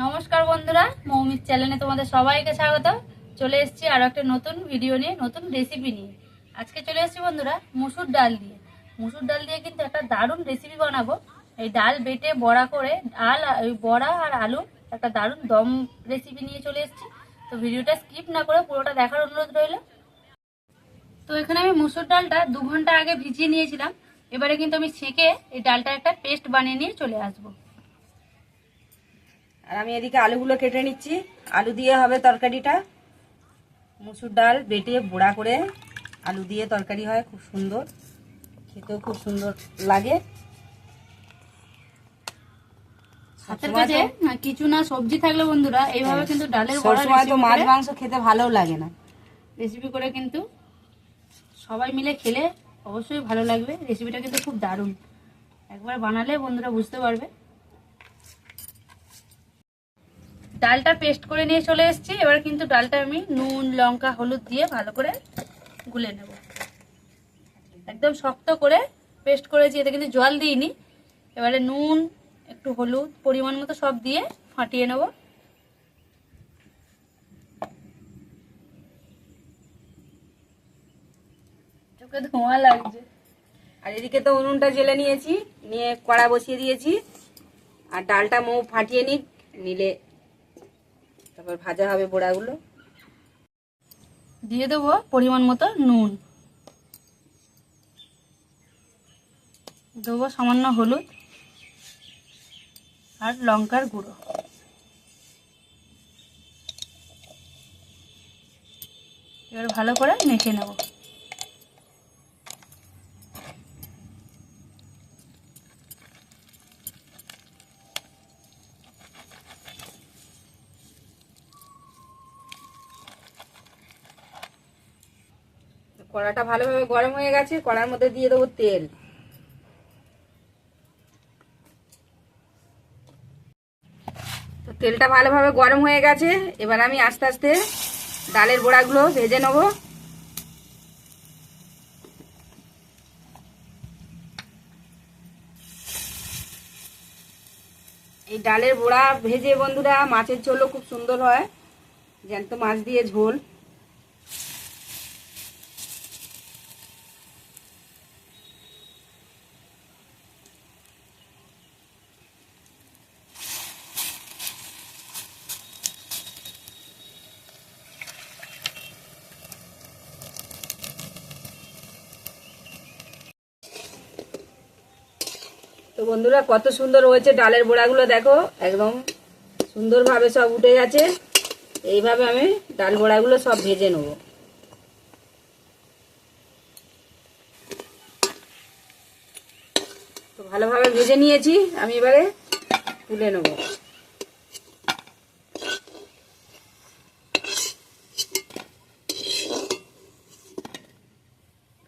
নমস্কার বন্ধুরা মৌমির চ্যানেলে তোমাদের সবাইকে স্বাগত। চলে এসেছি আরও একটা নতুন ভিডিও নিয়ে, নতুন রেসিপি নিয়ে। আজকে চলে এসেছি বন্ধুরা, মুসুর ডাল দিয়ে। মুসুর ডাল দিয়ে কিন্তু একটা দারুণ রেসিপি বানাবো। এই ডাল বেটে বড়া করে, ডাল ওই বড়া আর আলু একটা দারুণ দম রেসিপি নিয়ে চলে এসেছি। তো ভিডিওটা স্কিপ না করে পুরোটা দেখার অনুরোধ রইল। তো এখানে আমি মুসুর ডালটা দু ঘণ্টা আগে ভিজিয়ে নিয়েছিলাম। এবারে কিন্তু আমি ছেঁকে এই ডালটা একটা পেস্ট বানিয়ে নিয়ে চলে আসব। আর আমি এদিকে আলুগুলো কেটে নিচ্ছি। আলু দিয়ে হবে তরকারিটা। মুসুর ডাল বেটে বুড়া করে আলু দিয়ে তরকারি হয় খুব সুন্দর। খেতেও খুব সুন্দর লাগে। হাতের কাছে কিছু না সবজি থাকলে বন্ধুরা। এইভাবে কিন্তু ডালের বড়া তো মাছ মাংস খেতে ভালোও লাগে না। রেসিপি করে কিন্তু সবাই মিলে খেলে অবশ্যই ভালো লাগবে। রেসিপিটা কিন্তু খুব দারুণ। একবার বানালে বন্ধুরা বুঝতে পারবে। ডালটা পেস্ট করে নিয়ে চলে এসেছি। এবার কিন্তু ডালটা আমি নুন লঙ্কা হলুদ দিয়ে ভালো করে গুলে নেব। একদম শক্ত করে পেস্ট করেছি এতে কিন্তু জল দিইনি। এবারে নুন একটু হলুদ পরিমাণ মতো সব দিয়ে ফাটিয়ে নেব। চোখে ধোঁয়া লাগছে। আর এদিকে তো উনুনটা জেলে নিয়েছি নিয়ে কড়া বসিয়ে দিয়েছি। আর ডালটা মৌ ফাটিয়ে নিক নিলে তারপর ভাজা হবে বোড়াগুলো। দিয়ে দেবো পরিমাণ মতো নুন। দেবো সামান্য হলুদ আর লঙ্কার গুঁড়ো। এবার ভালো করে মেখে নেব। কড়াটা ভালোভাবে গরম হয়ে গেছে, কড়ার মধ্যে দিয়ে দেবো তেল। তো তেলটা ভালোভাবে গরম হয়ে গেছে, এবার আমি আস্তে আস্তে ডালের বড়াগুলো ভেজে নেব। এই ডালের বড়া ভেজে, বন্ধুরা, মাছের ঝোলও খুব সুন্দর হয়। জ্যান্ত মাছ দিয়ে ঝোল। তো বন্ধুরা, কত সুন্দর হয়েছে ডালের বড়াগুলো, দেখো। একদম সুন্দরভাবে সব উঠে গেছে। এইভাবে আমি ডাল বড়াগুলো সব ভেজে নেব। তো ভালোভাবে ভেজে নিয়েছি, আমি এবারে তুলে নেব।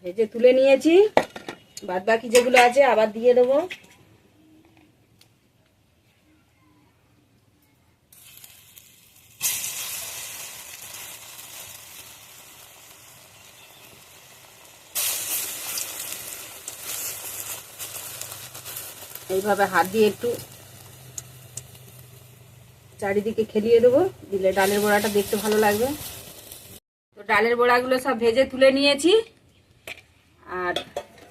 ভেজে তুলে নিয়েছি। বাদ বাকি যেগুলো আছে, আবার দিয়ে দেবো। এইভাবে হাত দিয়ে একটু চারিদিকে খেলিয়ে দেবো, দিলে ডালের বড়াটা দেখতে ভালো লাগবে। তো ডালের বড়াগুলো সব ভেজে তুলে নিয়েছি। আর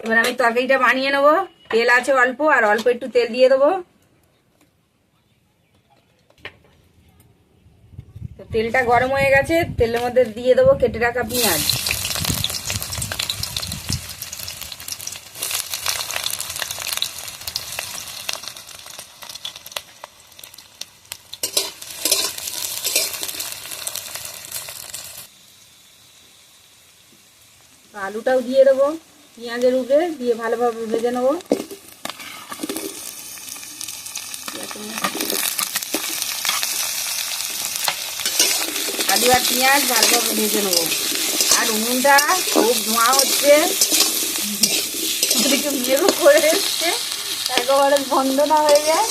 এবার আমি তরকারিটা বানিয়ে নেব। তেল আছে অল্প, আর অল্প একটু তেল দিয়ে দেবো। তো তেলটা গরম হয়ে গেছে, তেলের মধ্যে দিয়ে দেবো কেটে রাখা পেঁয়াজ। আলুটাও দিয়ে দেবো, পেঁয়াজের উপরে দিয়ে ভালোভাবে ভেজে নেব। আলু আর পেঁয়াজ ভালোভাবে ভেজে নেব। আর উনুনটা খুব ধোঁয়া হচ্ছে। বিয়েও করে এসছে, একেবারে বন্ধ না হয়ে যায়।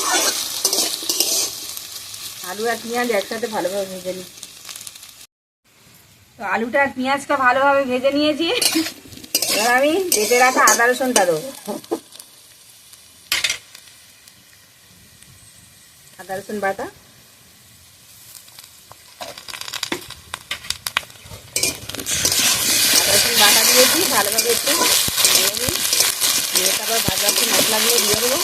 আলু আর পেঁয়াজ একসাথে ভালোভাবে ভেজে নিই তো আলুটা আর পেঁয়াজটা ভালোভাবে ভেজে নিয়েছি। এবার আমি বেটে রাখা আদা রসুনটা দেবো। আদা রসুন বাটা। আদা রসুন বাটা দিয়েছি, ভালোভাবে একটু তারপর ভাজা মশলা দিয়ে দিয়ে দেবো।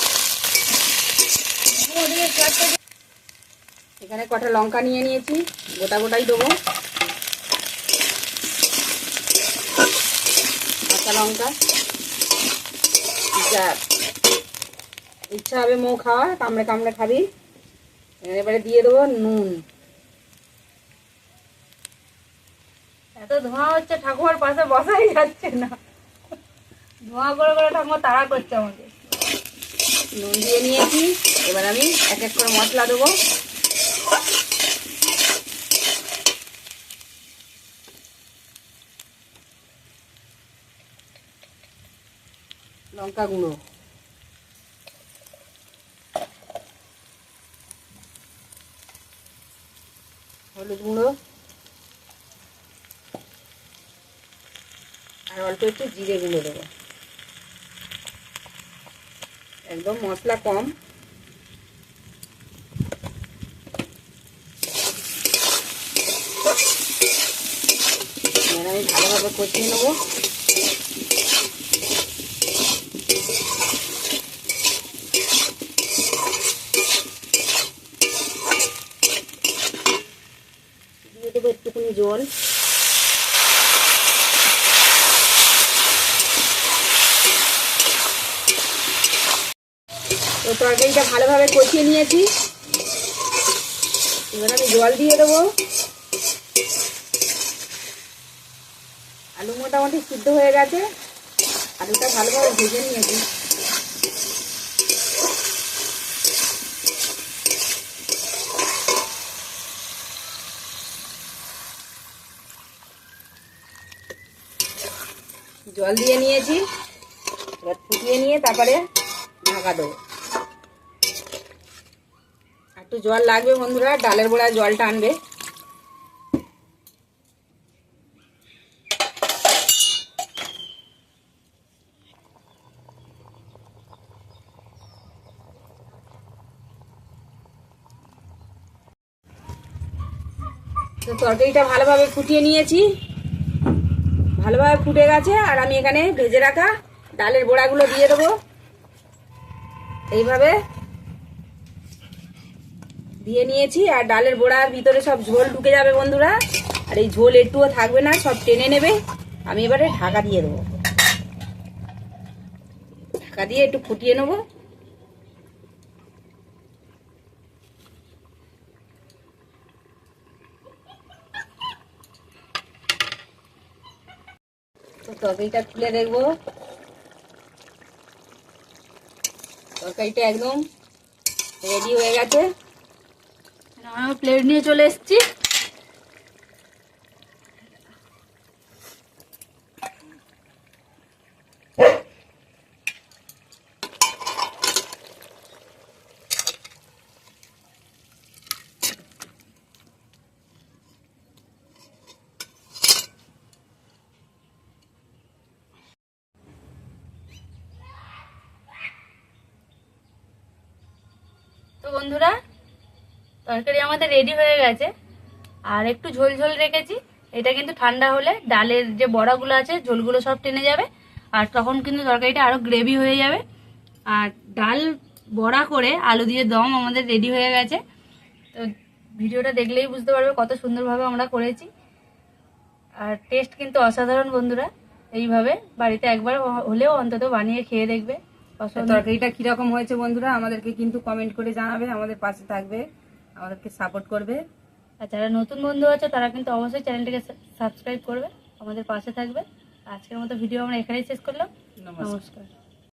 এখানে কটা লঙ্কা নিয়ে নিয়েছি, গোটা গোটাই দেবো। কাঁচা লঙ্কা। ইচ্ছা হবে মৌ খাওয়া, কামড়ে কামড়ে খাবি। এবারে দিয়ে দেবো নুন। এত ধোঁয়া হচ্ছে, ঠাকুমার পাশে বসাই যাচ্ছে না। ধোঁয়া করে করে ঠাকুমা তাড়া করছে আমাকে। নুন দিয়ে নিয়েছি, এবার আমি এক এক করে মশলা দেবো। লঙ্কা গুঁড়ো হলুদ গুঁড়ো। আর অল্প একটু জিরে গুঁড়ো দেবো। একদম মশলা কম। আমি ভালোভাবে কষিয়ে নেব দিয়ে দেবো একটুখানি জল। তো তরকারিটা ভালোভাবে কষিয়ে নিয়েছি। এবার আমি জল দিয়ে দেবো। আলু মোটামুটি সিদ্ধ হয়ে গেছে। আলুটা ভালোভাবে ভেজে নিয়েছি। জল দিয়ে নিয়েছি, এবার ফুটিয়ে নিয়ে তারপরে ঢাকা দেবো। একটু জল লাগবে বন্ধুরা, ডালের গোড়ায় জল টানবে তো তরকারিটা ভালোভাবে ফুটিয়ে নিয়েছি। ভালোভাবে ফুটে গেছে, আর আমি এখানে ভেজে রাখা ডালের বড়াগুলো দিয়ে দেবো। এইভাবে দিয়ে নিয়েছি, আর ডালের বড়ার ভিতরে সব ঝোল ঢুকে যাবে বন্ধুরা। আর এই ঝোল একটুও থাকবে না, সব টেনে নেবে। আমি এবারে ঢাকা দিয়ে দেবো। ঢাকা দিয়ে একটু ফুটিয়ে নেব। তরকারিটা খুলে দেখব। তরকারিটা একদম রেডি হয়ে গেছে। প্লেট নিয়ে চলে এসেছি। বন্ধুরা, তরকারি আমাদের রেডি হয়ে গেছে। আর একটু ঝোল ঝোল রেখেছি। এটা কিন্তু ঠান্ডা হলে ডালের যে বড়াগুলো আছে, ঝোলগুলো সব টেনে যাবে। আর তখন কিন্তু তরকারিটা আরও গ্রেভি হয়ে যাবে। আর ডাল বড়া করে আলু দিয়ে দম আমাদের রেডি হয়ে গেছে। তো ভিডিওটা দেখলেই বুঝতে পারবে কত সুন্দরভাবে আমরা করেছি। আর টেস্ট কিন্তু অসাধারণ বন্ধুরা। এইভাবে বাড়িতে একবার হলেও অন্তত বানিয়ে খেয়ে দেখবে। তরকারিটা কীরকম হয়েছে বন্ধুরা আমাদেরকে কিন্তু কমেন্ট করে জানাবে আমাদের পাশে থাকবে আমাদেরকে সাপোর্ট করবে। আর যারা নতুন বন্ধু আছে তারা কিন্তু অবশ্যই চ্যানেলটিকে সাবস্ক্রাইব করবে আমাদের পাশে থাকবে। আজকের মতো ভিডিও আমরা এখানেই শেষ করলাম। নমস্কার। নমস্কার।